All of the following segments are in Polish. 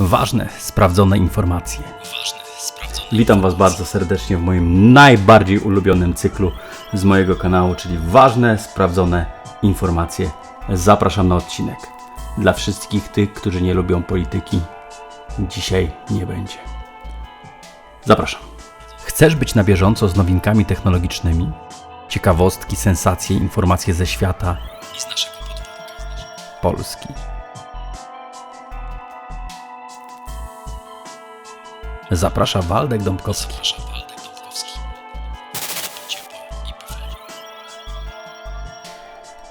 Ważne, sprawdzone informacje. Witam Was bardzo serdecznie w moim najbardziej ulubionym cyklu z mojego kanału, czyli ważne, sprawdzone informacje. Zapraszam na odcinek. Dla wszystkich tych, którzy nie lubią polityki, dzisiaj nie będzie. Zapraszam. Chcesz być na bieżąco z nowinkami technologicznymi? Ciekawostki, sensacje, informacje ze świata i z naszego podwórka. Polski. Zaprasza Waldek Dąbkowski.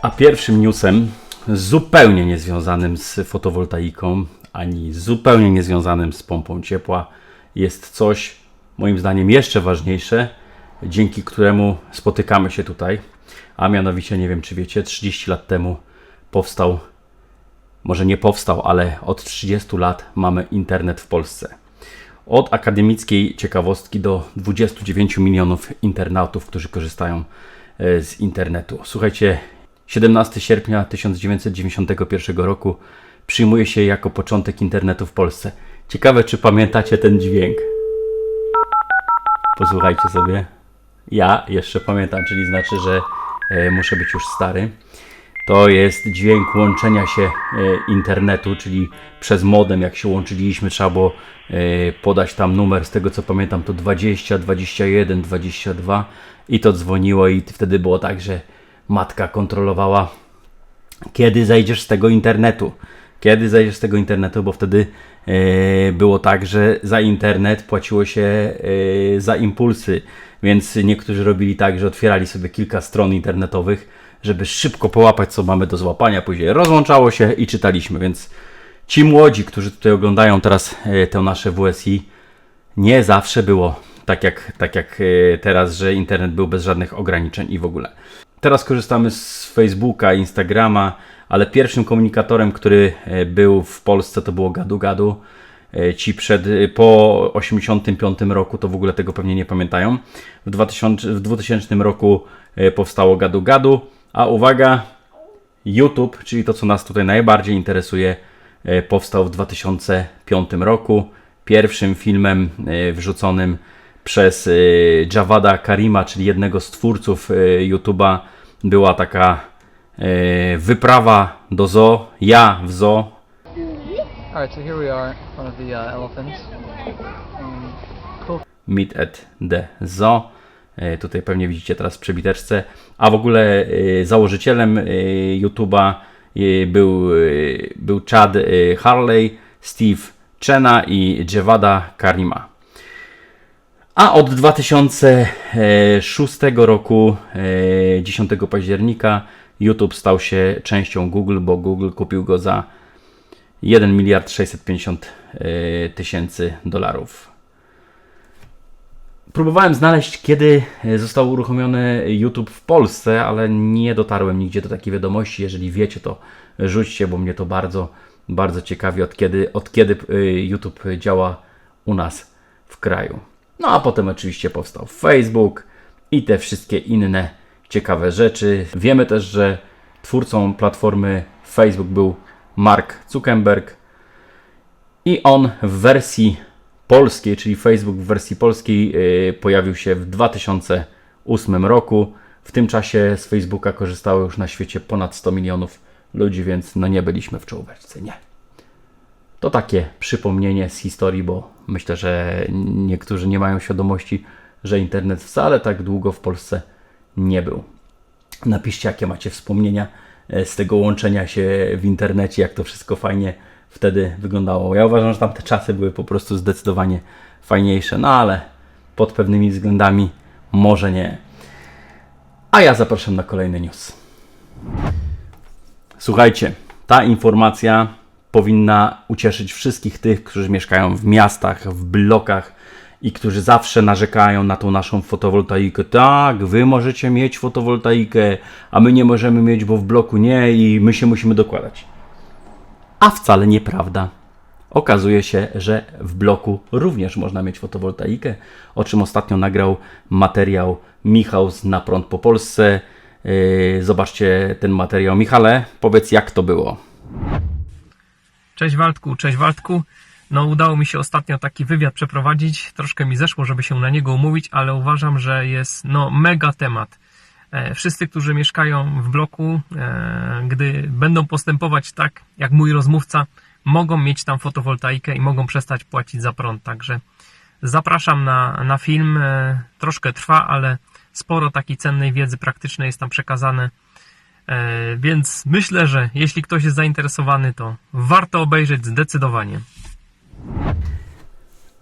A pierwszym newsem, zupełnie niezwiązanym z fotowoltaiką, ani zupełnie niezwiązanym z pompą ciepła, jest coś, moim zdaniem, jeszcze ważniejsze, dzięki któremu spotykamy się tutaj. A mianowicie, nie wiem czy wiecie, 30 lat temu powstał, może nie powstał, ale od 30 lat mamy internet w Polsce. Od akademickiej ciekawostki do 29 milionów internautów, którzy korzystają e, z internetu. Słuchajcie, 17 sierpnia 1991 roku przyjmuje się jako początek internetu w Polsce. Ciekawe, czy pamiętacie ten dźwięk. Posłuchajcie sobie. Ja jeszcze pamiętam, czyli znaczy, że e, muszę być już stary. To jest dźwięk łączenia się e, internetu, czyli przez modem, jak się łączyliśmy, trzeba było e, podać tam numer, z tego co pamiętam, to 20, 21, 22 i to dzwoniło i wtedy było tak, że matka kontrolowała kiedy zejdziesz z tego internetu. Kiedy zejdziesz z tego internetu, bo wtedy e, było tak, że za internet płaciło się za impulsy, więc niektórzy robili tak, że otwierali sobie kilka stron internetowych, żeby szybko połapać, co mamy do złapania. Później rozłączało się i czytaliśmy, więc ci młodzi, którzy tutaj oglądają teraz e, te nasze WSI, nie zawsze było tak jak, tak jak e, teraz, że internet był bez żadnych ograniczeń i w ogóle. Teraz korzystamy z Facebooka, Instagrama, ale pierwszym komunikatorem, który e, był w Polsce, to było Gadu Gadu. E, Ci przed, po 85 roku to w ogóle tego pewnie nie pamiętają. W 2000, w 2000 roku powstało Gadu Gadu, a uwaga, YouTube, czyli to co nas tutaj najbardziej interesuje, e, powstał w 2005 roku. Pierwszym filmem e, wrzuconym przez e, Javada Karima, czyli jednego z twórców YouTube'a, była taka wyprawa do zoo. Ja w zoo. Alright, so here we are front of the uh, elephants. Um, cool. Meet at the Zoo. E, Tutaj pewnie widzicie teraz w przebiteczce. A w ogóle e, założycielem e, YouTube'a był, był Chad Harley, Steve Chena i Jevada Karima. A od 2006 roku, e, 10 października, YouTube stał się częścią Google, bo Google kupił go za 1 miliard 650 e, tysięcy dolarów. Próbowałem znaleźć, kiedy e, został uruchomiony YouTube w Polsce, ale nie dotarłem nigdzie do takiej wiadomości. Jeżeli wiecie, to rzućcie, bo mnie to bardzo, bardzo ciekawi, od kiedy, od kiedy e, YouTube działa u nas w kraju. No a potem oczywiście powstał Facebook i te wszystkie inne ciekawe rzeczy. Wiemy też, że twórcą platformy Facebook był Mark Zuckerberg, i on w wersji polskiej, czyli Facebook w wersji polskiej, yy, pojawił się w 2008 roku. W tym czasie z Facebooka korzystało już na świecie ponad 100 milionów ludzi, więc no nie byliśmy w czołóweczce, nie. To takie przypomnienie z historii, bo myślę, że niektórzy nie mają świadomości, że internet wcale tak długo w Polsce nie był. Napiszcie, jakie macie wspomnienia e, z tego łączenia się w internecie, jak to wszystko fajnie wtedy wyglądało. Ja uważam, że tamte czasy były po prostu zdecydowanie fajniejsze, no ale pod pewnymi względami może nie. A ja zapraszam na kolejny news. Słuchajcie, ta informacja powinna ucieszyć wszystkich tych, którzy mieszkają w miastach, w blokach i którzy zawsze narzekają na tą naszą fotowoltaikę. Tak, wy możecie mieć fotowoltaikę, a my nie możemy mieć, bo w bloku nie i my się musimy dokładać. A wcale nieprawda. Okazuje się, że w bloku również można mieć fotowoltaikę, o czym ostatnio nagrał materiał Michał z Na Prąd po Polsce. Yy, Zobaczcie ten materiał. Michale, powiedz jak to było. Cześć Waldku, cześć Waldku. No, udało mi się ostatnio taki wywiad przeprowadzić. Troszkę mi zeszło, żeby się na niego umówić, ale uważam, że jest no, mega temat. E, Wszyscy, którzy mieszkają w bloku, e, gdy będą postępować tak, jak mój rozmówca, mogą mieć tam fotowoltaikę i mogą przestać płacić za prąd. Także zapraszam na, na film. E, Troszkę trwa, ale sporo takiej cennej wiedzy praktycznej jest tam przekazane. Więc myślę, że jeśli ktoś jest zainteresowany, to warto obejrzeć zdecydowanie.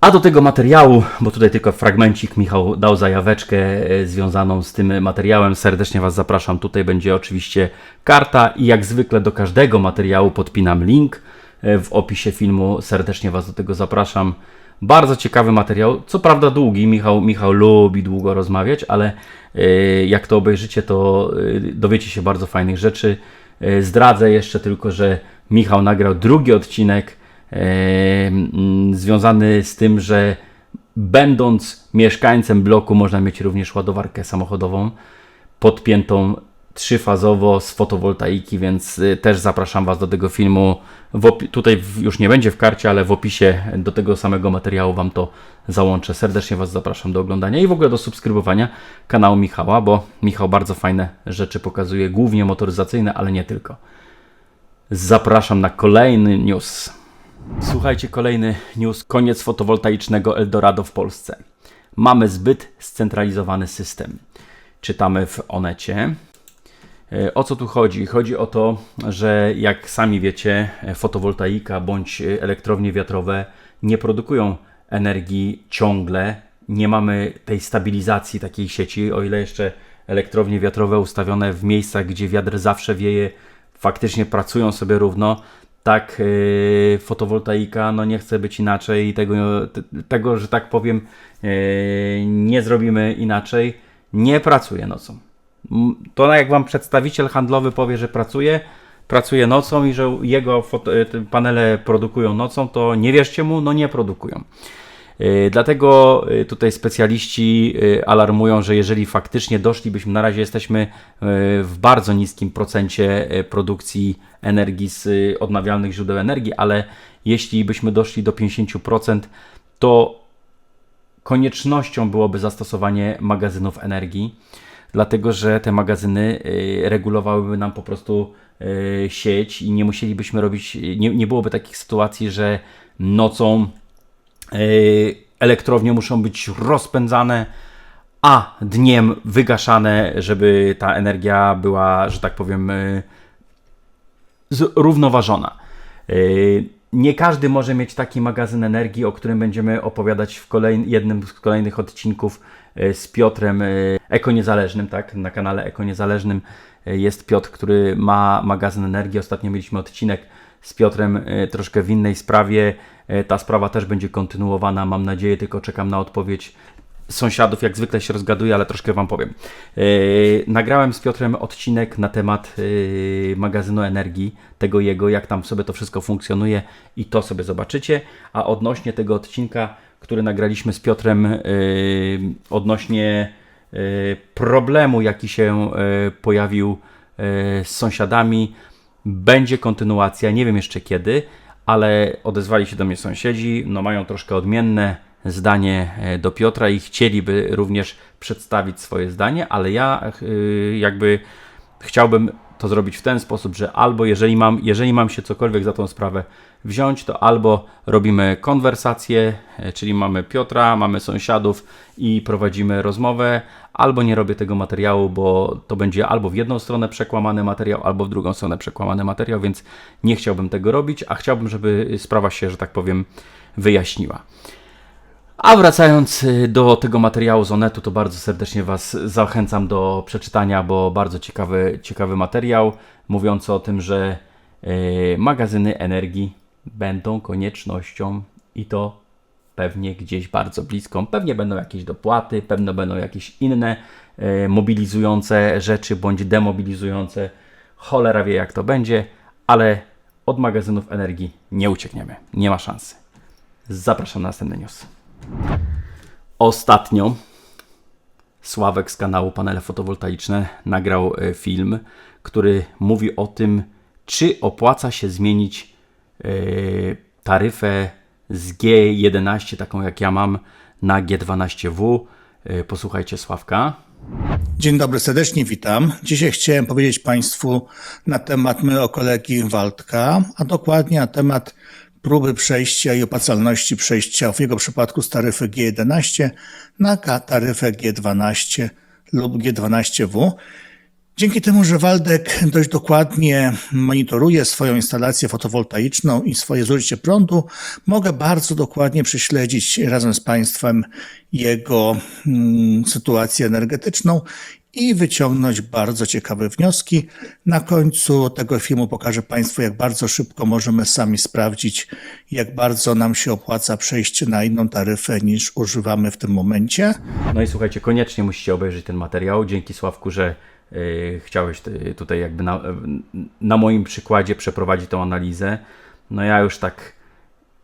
A do tego materiału, bo tutaj tylko fragmencik Michał dał zajaweczkę e, związaną z tym materiałem. Serdecznie Was zapraszam. Tutaj będzie oczywiście karta i jak zwykle do każdego materiału podpinam link e, w opisie filmu. Serdecznie Was do tego zapraszam. Bardzo ciekawy materiał, co prawda długi. Michał, Michał lubi długo rozmawiać, ale e, jak to obejrzycie, to dowiecie się bardzo fajnych rzeczy. Zdradzę jeszcze tylko, że Michał nagrał drugi odcinek związany z tym, że będąc mieszkańcem bloku można mieć również ładowarkę samochodową podpiętą trzyfazowo z fotowoltaiki, więc y, też zapraszam Was do tego filmu. Tutaj już nie będzie w karcie, ale w opisie do tego samego materiału Wam to załączę. Serdecznie Was zapraszam do oglądania i w ogóle do subskrybowania kanału Michała, bo Michał bardzo fajne rzeczy pokazuje, głównie motoryzacyjne, ale nie tylko. Zapraszam na kolejny news. Słuchajcie, kolejny news. Koniec fotowoltaicznego Eldorado w Polsce. Mamy zbyt scentralizowany system. Czytamy w Onecie. E, O co tu chodzi? Chodzi o to, że jak sami wiecie, e, fotowoltaika bądź elektrownie wiatrowe nie produkują energii ciągle. Nie mamy tej stabilizacji takiej sieci, o ile jeszcze elektrownie wiatrowe ustawione w miejscach, gdzie wiatr zawsze wieje, faktycznie pracują sobie równo. Tak, yy, fotowoltaika no nie chce być inaczej i tego, te- tego, że tak powiem, yy, nie zrobimy inaczej. Nie pracuje nocą. To jak wam przedstawiciel handlowy powie, że pracuje, pracuje nocą i że jego y, panele produkują nocą, to nie wierzcie mu, no nie produkują. Y, Dlatego y, tutaj specjaliści y, alarmują, że jeżeli faktycznie doszlibyśmy, na razie jesteśmy w bardzo niskim procencie produkcji energii z odnawialnych źródeł energii, ale jeśli byśmy doszli do 50%, to koniecznością byłoby zastosowanie magazynów energii, dlatego że te magazyny regulowałyby nam po prostu sieć i nie musielibyśmy robić, nie, nie byłoby takich sytuacji, że nocą elektrownie muszą być rozpędzane, a dniem wygaszane, żeby ta energia była, że tak powiem, y, zrównoważona. Yy, Nie każdy może mieć taki magazyn energii, o którym będziemy opowiadać w kolej, jednym z kolejnych odcinków z Piotrem yy, Eko Niezależnym, tak? Na kanale Eko Niezależnym yy, jest Piotr, który ma magazyn energii. Ostatnio mieliśmy odcinek z Piotrem yy, troszkę w innej sprawie. Yy, Ta sprawa też będzie kontynuowana, mam nadzieję, tylko czekam na odpowiedź sąsiadów, jak zwykle się rozgaduję, ale troszkę Wam powiem. Yy, nagrałem z Piotrem odcinek na temat magazynu energii, tego jego, jak tam sobie to wszystko funkcjonuje i to sobie zobaczycie. A odnośnie tego odcinka, który nagraliśmy z Piotrem, odnośnie problemu, jaki się pojawił z sąsiadami, będzie kontynuacja, nie wiem jeszcze kiedy, ale odezwali się do mnie sąsiedzi, no mają troszkę odmienne zdanie e, do Piotra i chcieliby również przedstawić swoje zdanie, ale ja y, jakby chciałbym to zrobić w ten sposób, że albo jeżeli mam, jeżeli mam się cokolwiek za tą sprawę wziąć, to albo robimy konwersację, e, czyli mamy Piotra, mamy sąsiadów i prowadzimy rozmowę, albo nie robię tego materiału, bo to będzie albo w jedną stronę przekłamany materiał, albo w drugą stronę przekłamany materiał, więc nie chciałbym tego robić, a chciałbym, żeby sprawa się, że tak powiem, wyjaśniła. A wracając y, do tego materiału z Onetu, to bardzo serdecznie Was zachęcam do przeczytania, bo bardzo ciekawy, ciekawy materiał mówiący o tym, że y, magazyny energii będą koniecznością i to pewnie gdzieś bardzo bliską. Pewnie będą jakieś dopłaty, pewno będą jakieś inne y, mobilizujące rzeczy bądź demobilizujące. Cholera wie jak to będzie, ale od magazynów energii nie uciekniemy. Nie ma szansy. Zapraszam na następny news. Ostatnio Sławek z kanału Panele Fotowoltaiczne nagrał e, film, który mówi o tym, czy opłaca się zmienić e, taryfę z G11, taką jak ja mam, na G12W. Y, Posłuchajcie Sławka. Dzień dobry, serdecznie witam. Dzisiaj chciałem powiedzieć Państwu na temat mojego kolegi Waldka, a dokładnie na temat próby przejścia i opłacalności przejścia w jego przypadku z taryfy G11 na taryfę G12 lub G12W. Dzięki temu, że Waldek dość dokładnie monitoruje swoją instalację fotowoltaiczną i swoje zużycie prądu, mogę bardzo dokładnie prześledzić razem z Państwem jego mm, sytuację energetyczną i wyciągnąć bardzo ciekawe wnioski. Na końcu tego filmu pokażę Państwu, jak bardzo szybko możemy sami sprawdzić, jak bardzo nam się opłaca przejście na inną taryfę niż używamy w tym momencie. No i słuchajcie, koniecznie musicie obejrzeć ten materiał. Dzięki Sławku, że chciałeś y, tutaj jakby na, na moim przykładzie przeprowadzić tą analizę. No ja już tak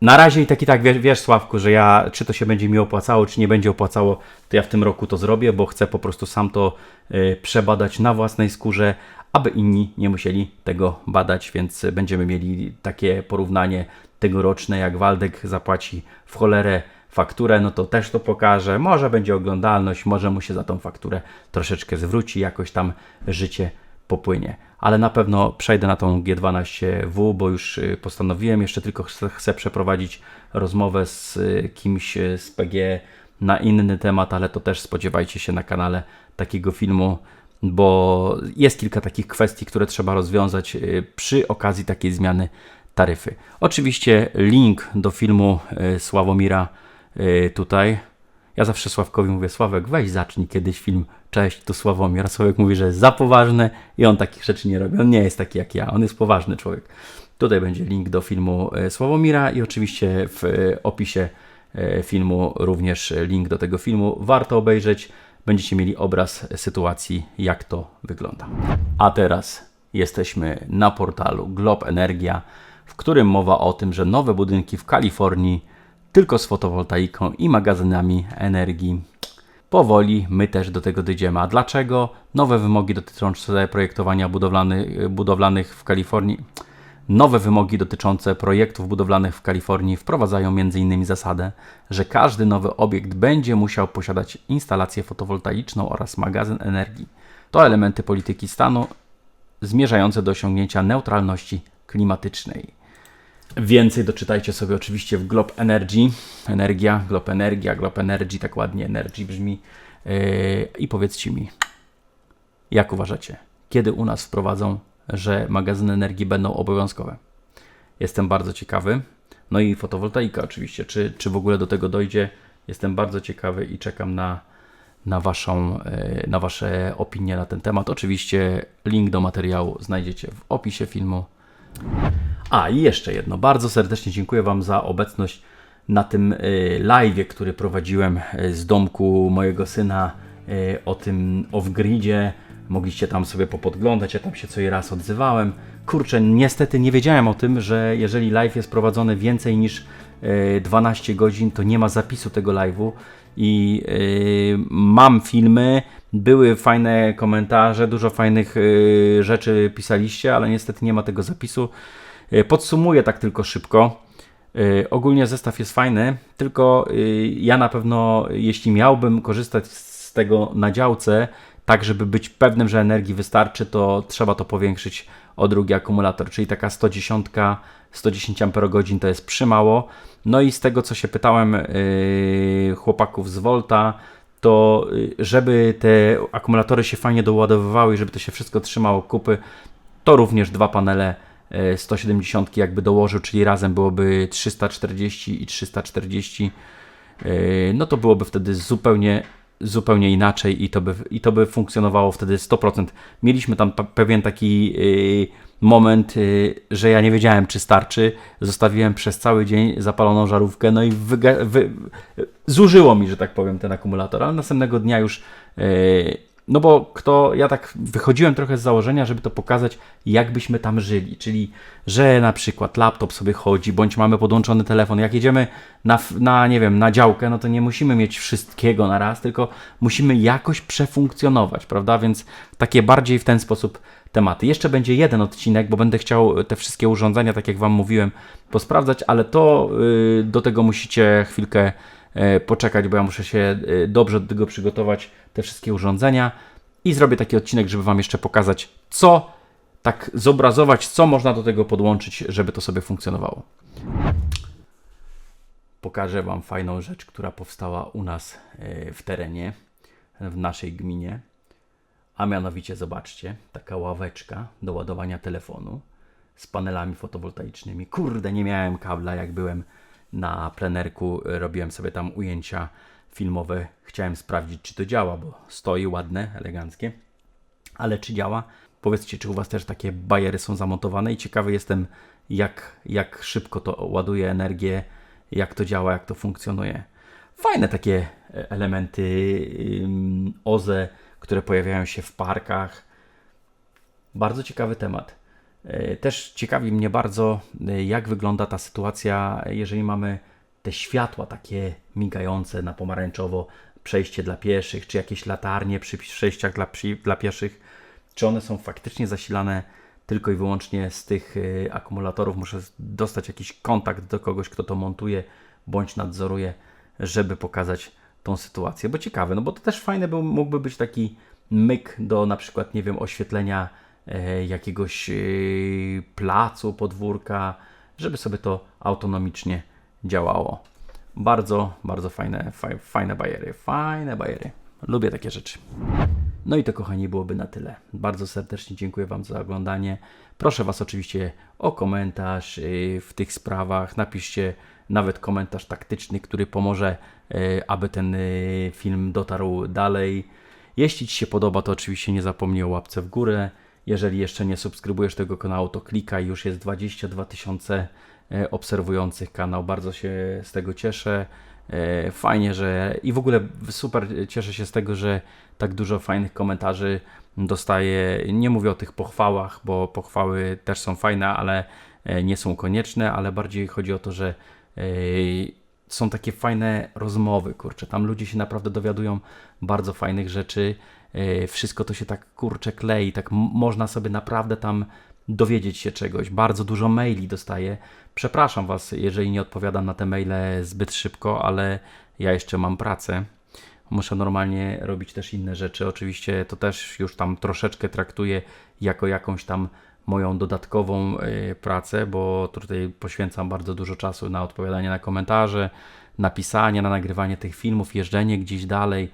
na razie i tak i tak wiesz, wiesz Sławku, że ja czy to się będzie mi opłacało, czy nie będzie opłacało, to ja w tym roku to zrobię, bo chcę po prostu sam to y, przebadać na własnej skórze, aby inni nie musieli tego badać, więc będziemy mieli takie porównanie tegoroczne, jak Waldek zapłaci w cholerę fakturę, no to też to pokażę. Może będzie oglądalność, może mu się za tą fakturę troszeczkę zwróci, jakoś tam życie popłynie. Ale na pewno przejdę na tą G12W, bo już y, postanowiłem, jeszcze tylko chcę, chcę przeprowadzić rozmowę z y, kimś y, z PG na inny temat, ale to też spodziewajcie się na kanale takiego filmu, bo jest kilka takich kwestii, które trzeba rozwiązać przy okazji takiej zmiany taryfy. Oczywiście link do filmu Sławomira tutaj. Ja zawsze Sławkowi mówię, Sławek, weź zacznij kiedyś film Cześć, tu Sławomir. Sławek mówi, że jest za poważny i on takich rzeczy nie robi. On nie jest taki jak ja, on jest poważny człowiek. Tutaj będzie link do filmu y, Sławomira i oczywiście w y, opisie y, filmu również link do tego filmu. Warto obejrzeć, będziecie mieli obraz sytuacji, jak to wygląda. A teraz jesteśmy na portalu Glob Energia, w którym mowa o tym, że nowe budynki w Kalifornii tylko z fotowoltaiką i magazynami energii. Powoli my też do tego dojdziemy. A dlaczego? Nowe wymogi dotyczące projektowania budowlany, budowlanych w Kalifornii. Nowe wymogi dotyczące projektów budowlanych w Kalifornii wprowadzają m.in. zasadę, że każdy nowy obiekt będzie musiał posiadać instalację fotowoltaiczną oraz magazyn energii. To elementy polityki stanu zmierzające do osiągnięcia neutralności klimatycznej. Więcej doczytajcie sobie oczywiście w Glob Energy. Energia, Glob Energia, Glob Energy, tak ładnie Energy brzmi. Yy, I powiedzcie mi, jak uważacie, kiedy u nas wprowadzą, że magazyny energii będą obowiązkowe? Jestem bardzo ciekawy. No i fotowoltaika oczywiście, czy, czy w ogóle do tego dojdzie? Jestem bardzo ciekawy i czekam na, na, waszą, yy, na Wasze opinie na ten temat. Oczywiście link do materiału znajdziecie w opisie filmu. A i jeszcze jedno. Bardzo serdecznie dziękuję Wam za obecność na tym y, live, który prowadziłem y, z domku mojego syna y, o tym off-gridzie. Mogliście tam sobie popodglądać, ja tam się co i raz odzywałem. Kurczę, niestety nie wiedziałem o tym, że jeżeli live jest prowadzony więcej niż y, 12 godzin, to nie ma zapisu tego live'u i y, mam filmy, były fajne komentarze, dużo fajnych y, rzeczy pisaliście, ale niestety nie ma tego zapisu. Y, Podsumuję tak tylko szybko. Y, Ogólnie zestaw jest fajny, tylko y, ja na pewno, jeśli miałbym korzystać z tego na działce, tak żeby być pewnym, że energii wystarczy, to trzeba to powiększyć o drugi akumulator, czyli taka 110, 110 Ah to jest przymało. No i z tego, co się pytałem yy, chłopaków z Volta, to y, żeby te akumulatory się fajnie doładowywały i żeby to się wszystko trzymało kupy, to również dwa panele e, 170 jakby dołożył, czyli razem byłoby 340 i 340, e, no to byłoby wtedy zupełnie, zupełnie inaczej i to by, i to by funkcjonowało wtedy 100%. Mieliśmy tam pe- pewien taki e, moment, e, że ja nie wiedziałem czy starczy, zostawiłem przez cały dzień zapaloną żarówkę, no i wy- zużyło mi, że tak powiem, ten akumulator, ale następnego dnia już e, no bo kto, ja tak wychodziłem trochę z założenia, żeby to pokazać, jak byśmy tam żyli, czyli że na przykład laptop sobie chodzi, bądź mamy podłączony telefon. Jak jedziemy na, na nie wiem, na działkę, no to nie musimy mieć wszystkiego na raz, tylko musimy jakoś przefunkcjonować, prawda? Więc takie bardziej w ten sposób tematy. Jeszcze będzie jeden odcinek, bo będę chciał te wszystkie urządzenia, tak jak Wam mówiłem, posprawdzać, ale to y, do tego musicie chwilkę poczekać, bo ja muszę się y, dobrze do tego przygotować, te wszystkie urządzenia i zrobię taki odcinek, żeby Wam jeszcze pokazać, co tak zobrazować, co można do tego podłączyć, żeby to sobie funkcjonowało. Pokażę Wam fajną rzecz, która powstała u nas y, w terenie, w naszej gminie. A mianowicie, zobaczcie, taka ławeczka do ładowania telefonu z panelami fotowoltaicznymi. Kurde, nie miałem kabla, jak byłem na plenerku, y, robiłem sobie tam ujęcia filmowe. Chciałem sprawdzić, czy to działa, bo stoi ładne, eleganckie. Ale czy działa? Powiedzcie, czy u Was też takie bajery są zamontowane i ciekawy jestem, jak, jak szybko to ładuje energię, jak to działa, jak to funkcjonuje. Fajne takie e, elementy OZE, które pojawiają się w parkach. Bardzo ciekawy temat. E, Też ciekawi mnie bardzo, e, jak wygląda ta sytuacja, jeżeli mamy te światła takie migające na pomarańczowo, przejście dla pieszych, czy jakieś latarnie przy przejściach dla, dla pieszych, czy one są faktycznie zasilane tylko i wyłącznie z tych y, akumulatorów. Muszę dostać jakiś kontakt do kogoś, kto to montuje bądź nadzoruje, żeby pokazać tą sytuację. Bo ciekawe, no bo to też fajne był, mógłby być taki myk do na przykład, nie wiem, oświetlenia e, jakiegoś e, placu, podwórka, żeby sobie to autonomicznie działało. Bardzo, bardzo fajne, faj, fajne bajery, fajne bajery. Lubię takie rzeczy. No i to, kochani, byłoby na tyle. Bardzo serdecznie dziękuję Wam za oglądanie. Proszę Was oczywiście o komentarz yy, w tych sprawach. Napiszcie nawet komentarz taktyczny, który pomoże, aby ten film dotarł dalej. Jeśli Ci się podoba, to oczywiście nie zapomnij o łapce w górę. Jeżeli jeszcze nie subskrybujesz tego kanału, to klikaj. Już jest 22 tysiące e, obserwujących kanał. Bardzo się z tego cieszę. E, Fajnie, że i w ogóle super cieszę się z tego, że tak dużo fajnych komentarzy dostaję. Nie mówię o tych pochwałach, bo pochwały też są fajne, ale e, nie są konieczne, ale bardziej chodzi o to, że są takie fajne rozmowy, kurczę. Tam ludzie się naprawdę dowiadują bardzo fajnych rzeczy. E, Wszystko to się tak kurczę klei, tak można sobie naprawdę tam dowiedzieć się czegoś. Bardzo dużo maili dostaję. Przepraszam Was, jeżeli nie odpowiadam na te maile zbyt szybko, ale ja jeszcze mam pracę. Muszę normalnie robić też inne rzeczy. Oczywiście to też już tam troszeczkę traktuję jako jakąś tam moją dodatkową y, pracę, bo tutaj poświęcam bardzo dużo czasu na odpowiadanie na komentarze, na pisanie, na nagrywanie tych filmów, jeżdżenie gdzieś dalej,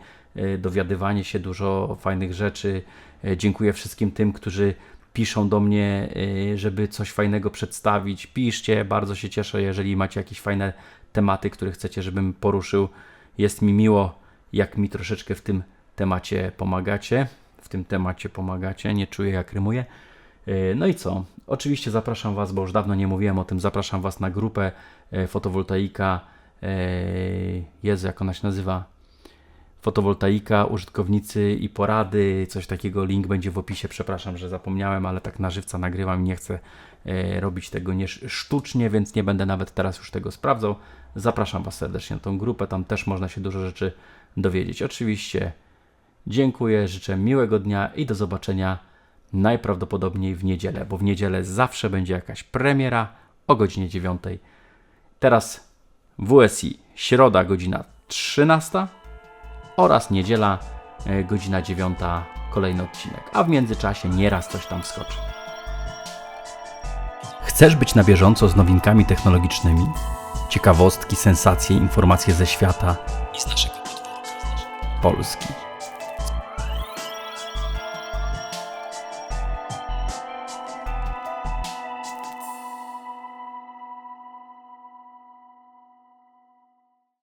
dowiadywanie się dużo fajnych rzeczy. Y, Dziękuję wszystkim tym, którzy piszą do mnie, y, żeby coś fajnego przedstawić. Piszcie, bardzo się cieszę, jeżeli macie jakieś fajne tematy, które chcecie, żebym poruszył. Jest mi miło, jak mi troszeczkę w tym temacie pomagacie. W tym temacie pomagacie, nie czuję jak rymuję. No i co? Oczywiście zapraszam Was, bo już dawno nie mówiłem o tym, zapraszam Was na grupę e, fotowoltaika. e, Jezu, jak ona się nazywa? Fotowoltaika, użytkownicy i porady, coś takiego. Link będzie w opisie. Przepraszam, że zapomniałem, ale tak na żywca nagrywam i nie chcę e, robić tego nie sz- sztucznie, więc nie będę nawet teraz już tego sprawdzał. Zapraszam Was serdecznie na tą grupę, tam też można się dużo rzeczy dowiedzieć. Oczywiście dziękuję, życzę miłego dnia i do zobaczenia najprawdopodobniej w niedzielę, bo w niedzielę zawsze będzie jakaś premiera o godzinie 9. Teraz WSI, środa godzina 13 oraz niedziela e, godzina 9 kolejny odcinek, a w międzyczasie nieraz coś tam wskoczy. Chcesz być na bieżąco z nowinkami technologicznymi? Ciekawostki, sensacje, informacje ze świata i z naszego Polski.